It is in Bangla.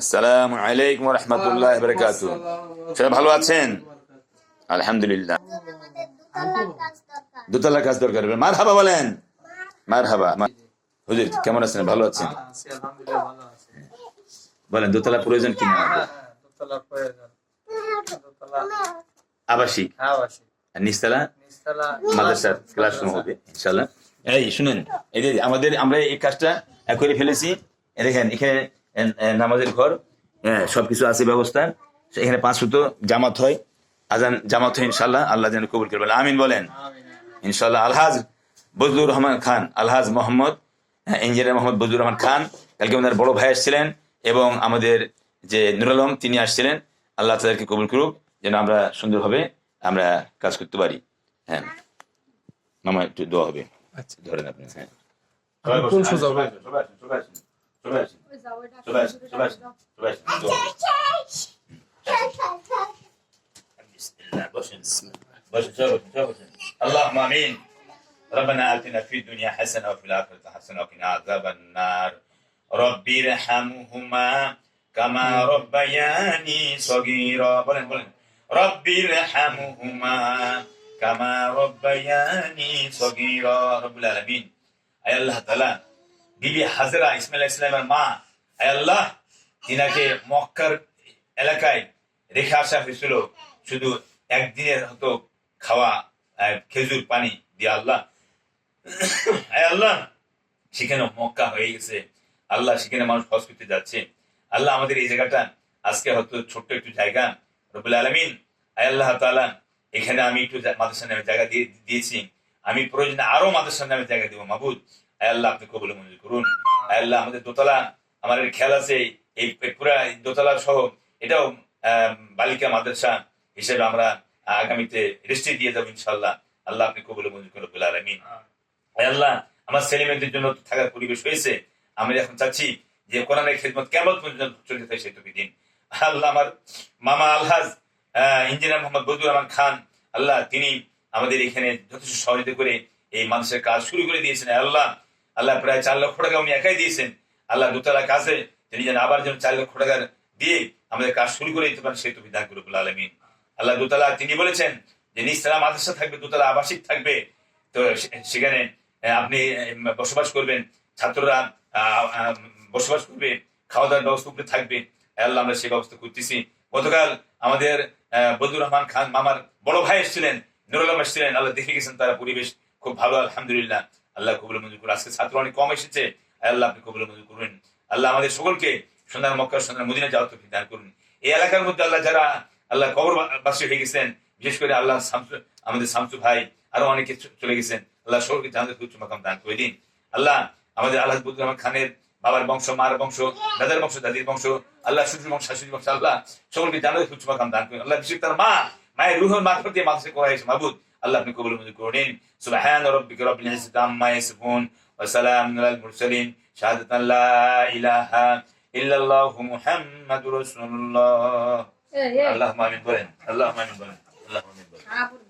আসসালামু আলাইকুম রহমতুল্লাহ বরকাত সবাই ভালো আছেন? আলহামদুলিল্লাহ। দোতলা কাজ দরকার মার হাবা বলেন। মার হাবা হুজুর কেমন আছেন? ভালো আছেন? আছি আলহামদুলিল্লাহ ভালো আছি। বলেন দোতলা প্রয়োজন কিনা হ্যাঁ প্রয়োজন। আবাসিক? আবাসিক। মাদ্রাসার ক্লাসরুম হবে ইনশাল্লাহ এই শুনেন এই যে আমাদের আমরা এই কাজটা করে ফেলেছি। দেখেন এখানে নামাজের ঘর হ্যাঁ, সবকিছু আছে ব্যবস্থা। এখানে পাঁচ সুতো জামাত হয়। আজান জামাত হয় ইনশাল্লাহ আল্লাহ যেন কবুল করবেন আমিন বলেন। ইনশাল্লাহ আলহাজ বজলুর রহমান খান আলহাজ মোহাম্মদ হ্যাঁ, ইঞ্জিনিয়ার মোহাম্মদ বজলুর রহমান খান। কালকে আমাদের বড় ভাই আসছিলেন এবং আমাদের যে নুর আলম তিনি আসছিলেন। আল্লাহ তাদেরকে কবুল করুক যেন আমরা সুন্দরভাবে আমরা কাজ করতে পারি। হ্যাঁ। আমার একটু দোয়া হবে। আচ্ছা। ধরেন আপনি। হ্যাঁ। اللهم امين ربنا اتنا في الدنيا حسنه وفي الاخره حسنه وقنا عذاب النار ربي ارحمهما كما ربياني صغيرا بولن بولن ربي ارحمهما كما ربياني صغيرا رب العالمين اي الله تعالى বিবি হাজরা ইসমাইল আলাইহিস সালামের মা। আল্লাহ, তিনাকে মক্কার এলাকায় রেখে আসা হয়েছিল। শুধু একদিনের হতো খাওয়া খেজুর পানি দিয়ে আল্লাহ। আল্লাহ, সেখানে মক্কা হয়ে গেছে। আল্লাহ সেখানে মানুষ হজ করতে যাচ্ছে। আল্লাহ আমাদের এই জায়গাটা আজকে হয়তো ছোট্ট একটু জায়গা। রবুল আলমিন, আয় আল্লাহ তাআলা, এখানে আমি একটু মাদ্রাসা নামে জায়গা দিয়ে দিয়েছি। আমি প্রয়োজনে আরও মাদ্রাসা নামে জায়গা দেবো। মাবুদ আল্লাহ আপনি কবুল মঞ্জুর করুন। আল্লাহ আমাদের দোতলা আমাদের খেয়াল আছে এই পুরা দোতলা সহ এটাও আহ, বালিকা মাদ্রাসা হিসেবে আমরা আগামীতে রেস্টে দিয়ে যাব ইনশাল্লাহ আল্লাহ আপনি কবুল মঞ্জুর করুন রবুল আলমিন। আল্লাহ আমার ছেলে মেয়েদের জন্য থাকার পরিবেশ হয়েছে। আমি এখন চাচ্ছি যে কোরআনের খেদমত কেমন পর্যন্ত চলতে থাকে সেটুকু দিন। আল্লাহ আমার মামা আলহাজ আহ, ইঞ্জিনিয়ার মোহাম্মদ বদুর রহমান খান আল্লাহ তিনি আমাদের এখানে যথেষ্ট সহযোগিতা করে এই মানুষের কাজ শুরু করে দিয়েছেন। আল্লাহ আল্লাহ প্রায় চার লক্ষ টাকা উনি একাই দিয়েছেন। আল্লাহ দোতলা কাজে তিনি যেন আবার যেন চার লক্ষ টাকার দিয়ে আমাদের কাজ শুরু করে দিতে পারেন, সেই তো বিধান করে আলমিন। আল্লাহ দোতলা, তিনি বলেছেন যে নিচতলা মাদ্রাসা থাকবে, দোতলা আবাসিক থাকবে। তো সেখানে আপনি বসবাস করবেন, ছাত্ররা বসবাস করবে খাওয়া দাওয়ার ব্যবস্থা উপরে থাকবে। আল্লাহ, আমরা সেই ব্যবস্থা করতেছি। গতকাল আমাদের বদুর রহমান খান মামার বড় ভাই এসেছিলেন, নুরুল এসেছিলেন, আল্লাহ দেখে গেছেন তারা পরিবেশ খুব ভালো, আলহামদুলিল্লাহ। আল্লাহ কবুল মঞ্জুর করুন। আজকে ছাত্র অনেক কম এসেছে। আল্লাহ আপনি কবুল মঞ্জুর করবেন আল্লাহ আমাদের সকলকে সোনার মক্কা, সোনার মদিনা যাওয়ার তো দান করুন। এই এলাকার মধ্যে আল্লাহ যারা আল্লাহ কবর বাসী হয়ে গেছেন, বিশেষ করে আল্লাহ আমাদের শামসু ভাই, আরও অনেকে চলে গেছেন, আল্লাহ সকলকে জানাতে উচ্চ মাকাম দান করে দিন। আল্লাহ আমাদের আল্লাহ রহমান খানের বাবার বংশ, মার বংশ, দাদার বংশ, দাদির বংশ, আল্লাহ শ্বশুর বংশ শাশুড়ি বংশ, আল্লাহ সকলকে জানাতে উচ্চ মাকাম দান করুন। আল্লাহ বিশেষ তার মা, মায়ের রুহের মারফত দিয়ে মানুষকে করা হয়েছে মাহবুদ। আল্লাহ আপনি কবুল মঞ্জুর করুন সুবহান রাব্বিকা রাব্বিল ইজ্জাতি আম্মা ইয়াসিফুন ওয়া সালামুন আলাল মুরসালিন। শাহাদাতান লা ইলাহা ইল্লাল্লাহু মুহাম্মাদুর রাসূলুল্লাহ। আল্লাহুম্মা আমিন বলেন আল্লাহুম্মা আমিন বলেন আল্লাহুম্মা আমিন বলেন।